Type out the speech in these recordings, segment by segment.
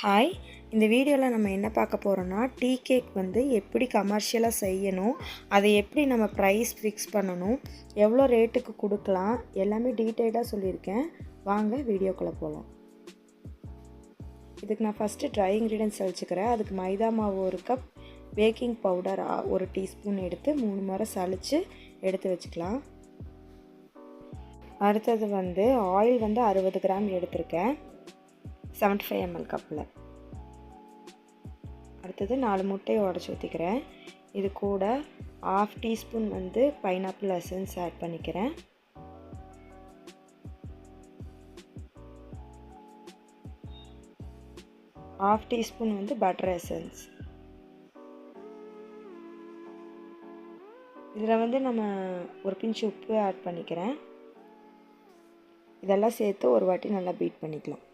Hi இந்த வீடியோவில் நம்ம என்ன பார்க்க போகிறோன்னா டீ கேக் வந்து எப்படி கமர்ஷியலாக செய்யணும் அதை எப்படி நம்ம ப்ரைஸ் ஃபிக்ஸ் பண்ணணும் எவ்வளோ ரேட்டுக்கு கொடுக்கலாம் எல்லாமே டீட்டெயிலாக சொல்லியிருக்கேன். வாங்க வீடியோக்குள்ளே போகலாம் இதுக்கு நான் ஃபஸ்ட்டு ட்ரை இன்க்ரீடியன்ஸ் அழிச்சிக்கிறேன் அதுக்கு மைதா மாவு ஒரு கப் பேக்கிங் பவுடர் ஒரு டீஸ்பூன் எடுத்து மூணு முறை சளிச்சு எடுத்து வச்சுக்கலாம். அடுத்தது வந்து ஆயில் வந்து அறுபது கிராம் எடுத்திருக்கேன். செவன்ட்டி ஃபைவ் எம்எல் கப்பில் அடுத்தது நாலு முட்டையை உடச்சி ஊற்றிக்கிறேன் இது கூட ஆஃப் டீஸ்பூன் வந்து பைனாப்பிள் எசன்ஸ் ஆட் பண்ணிக்கிறேன். ஆஃப் டீஸ்பூன் வந்து பட்டர் எசன்ஸ் இதில் வந்து நம்ம ஒரு பிஞ்சு உப்பு ஆட் பண்ணிக்கிறேன். இதெல்லாம் சேர்த்து ஒரு வாட்டி நல்லா பீட் பண்ணிக்கலாம்.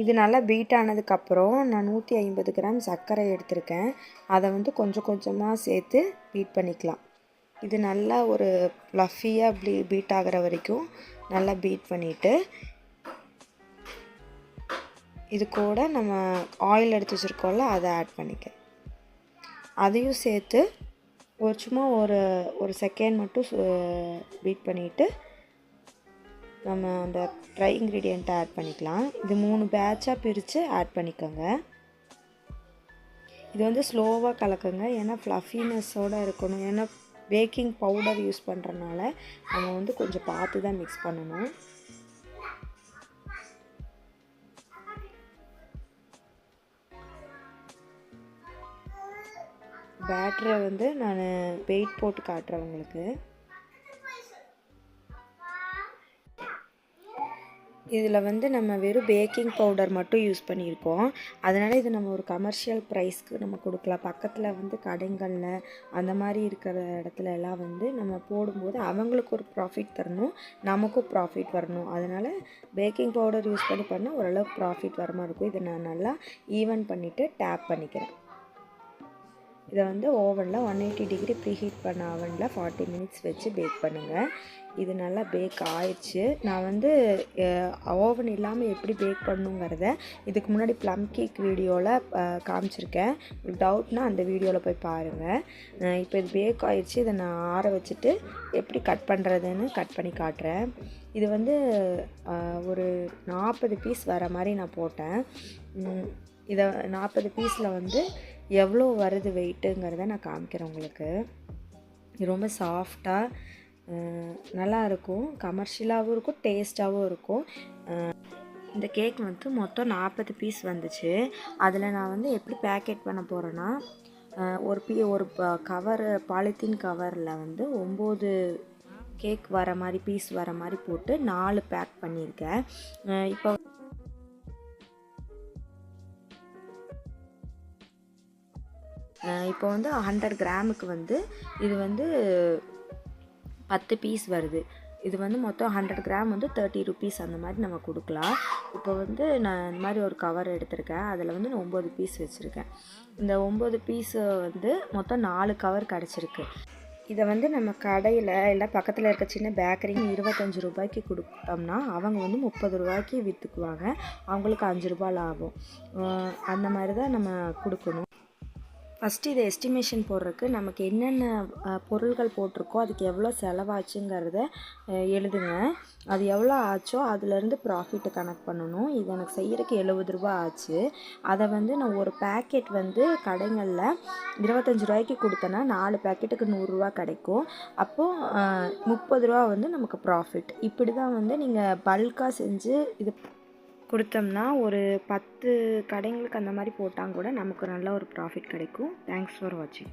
இது நல்லா பீட் ஆனதுக்கப்புறம் நான் நூற்றி ஐம்பது கிராம் சர்க்கரை எடுத்திருக்கேன். அதை வந்து கொஞ்சம் கொஞ்சமாக சேர்த்து பீட் பண்ணிக்கலாம். இது நல்லா ஒரு ஃப்ளஃபியாக ப்ளீ பீட் ஆகிற வரைக்கும் நல்லா பீட் பண்ணிவிட்டு இது கூட நம்ம ஆயில் எடுத்து வச்சுருக்கோம்ல அதை ஆட் பண்ணிக்க. அதையும் சேர்த்து ஒரு சும்மா ஒரு ஒரு செகண்ட் மட்டும் பீட் பண்ணிவிட்டு நம்ம அந்த ட்ரை இன்க்ரீடியண்ட்டை ஆட் பண்ணிக்கலாம். இது மூணு பேட்சாக பிரித்து ஆட் பண்ணிக்கோங்க. இது வந்து ஸ்லோவாக கலக்குங்க. ஏன்னா ஃப்ளஃபினஸோடு இருக்கணும். ஏன்னா பேக்கிங் பவுடர் யூஸ் பண்ணுறனால நம்ம வந்து கொஞ்சம் பார்த்து தான் மிக்ஸ் பண்ணணும். பேட்டரை வந்து நான் வெயிட் போட்டு காட்டுறேன் உங்களுக்கு. இதில் வந்து நம்ம வெறும் பேக்கிங் பவுடர் மட்டும் யூஸ் பண்ணியிருக்கோம். அதனால் இது நம்ம ஒரு கமர்ஷியல் ப்ரைஸ்க்கு நம்ம கொடுக்கலாம். பக்கத்தில் வந்து கடைங்களில் அந்த மாதிரி இருக்கிற இடத்துல எல்லாம் வந்து நம்ம போடும்போது அவங்களுக்கு ஒரு ப்ராஃபிட் தரணும். நமக்கும் ப்ராஃபிட் வரணும். அதனால் பேக்கிங் பவுடர் யூஸ் பண்ணி பண்ணால் ஓரளவுக்கு ப்ராஃபிட் வர மாதிரி இருக்கும். இதை நான் நல்லா ஈவன் பண்ணிவிட்டு டேப் பண்ணிக்கிறேன். இதை வந்து ஓவனில் ஒன் எயிட்டி டிகிரி ப்ரீஹீட் பண்ண ஓவனில் ஃபார்ட்டி மினிட்ஸ் வச்சு பேக் பண்ணுங்கள் இது நல்லா பேக் ஆயிடுச்சு. நான் வந்து ஓவன் இல்லாமல் எப்படி பேக் பண்ணுங்கிறத இதுக்கு முன்னாடி ப்ளம் கேக் வீடியோவில் காமிச்சிருக்கேன். டவுட்னால் அந்த வீடியோவில் போய் பாருங்கள் இப்போ இது பேக் ஆயிடுச்சு. இதை நான் ஆற வச்சுட்டு எப்படி கட் பண்ணுறதுன்னு கட் பண்ணி காட்டுறேன். இது வந்து ஒரு நாற்பது பீஸ் வர மாதிரி நான் போட்டேன். இதை நாற்பது பீஸில் வந்து எவ்வளோ வருது வெயிட்டுங்கிறத நான் காமிக்கிறேன் உங்களுக்கு. இது ரொம்ப சாஃப்டாக நல்லாயிருக்கும் கமர்ஷியலாகவும் இருக்கும். டேஸ்ட்டாகவும் இருக்கும் இந்த கேக் வந்து மொத்தம் நாற்பது பீஸ் வந்துச்சு. அதில் நான் வந்து எப்படி பேக்கெட் பண்ண போகிறேன்னா ஒரு பீ ஒரு கவர் பாலித்தீன் கவரில் வந்து ஒம்பது கேக் வர மாதிரி பீஸ் வர மாதிரி போட்டு நாலு பேக் பண்ணியிருக்கேன். இப்போ இப்போ வந்து ஹண்ட்ரட் கிராமுக்கு வந்து இது வந்து பத்து பீஸ் வருது. இது வந்து மொத்தம் ஹண்ட்ரட் கிராம் வந்து தேர்ட்டி ருபீஸ் அந்த மாதிரி நம்ம கொடுக்கலாம். இப்போ வந்து நான் இந்த மாதிரி ஒரு கவர் எடுத்திருக்கேன். அதில் வந்து நான் ஒம்பது பீஸ் வச்சுருக்கேன். இந்த ஒம்பது பீஸு வந்து மொத்தம் நாலு கவர் கிடச்சிருக்கு. இதை வந்து நம்ம கடையில் இல்லை பக்கத்தில் இருக்க சின்ன பேக்கரிங்க இருபத்தஞ்சி ரூபாய்க்கு கொடுத்தோம்னா அவங்க வந்து முப்பது ரூபாய்க்கு விற்றுக்குவாங்க அவங்களுக்கு அஞ்சு ரூபா லாபம். அந்த மாதிரி தான் நம்ம கொடுக்கணும். ஃபஸ்ட்டு இதை எஸ்டிமேஷன் போடுறதுக்கு நமக்கு என்னென்ன பொருள்கள் போட்டிருக்கோ அதுக்கு எவ்வளோ செலவாச்சுங்கிறத எழுதுங்க. அது எவ்வளோ ஆச்சோ அதுலேருந்து ப்ராஃபிட்டை கனெக்ட் பண்ணணும். இது எனக்கு செய்கிறதுக்கு எழுபது ரூபா ஆச்சு. அதை வந்து நான் ஒரு பேக்கெட் வந்து கடைகளில் இருபத்தஞ்சி ரூபாய்க்கு கொடுத்தேன்னா நாலு பேக்கெட்டுக்கு நூறுரூவா கிடைக்கும். அப்போது முப்பது ரூபா வந்து நமக்கு ப்ராஃபிட் இப்படி தான் வந்து நீங்கள் பல்காக செஞ்சு இது கொடுத்தோம்னா ஒரு பத்து கடைங்களுக்கு அந்த மாதிரி போட்டால் கூட நமக்கு நல்ல ஒரு ப்ராஃபிட் கிடைக்கும். தேங்க்ஸ் ஃபார் வாட்சிங்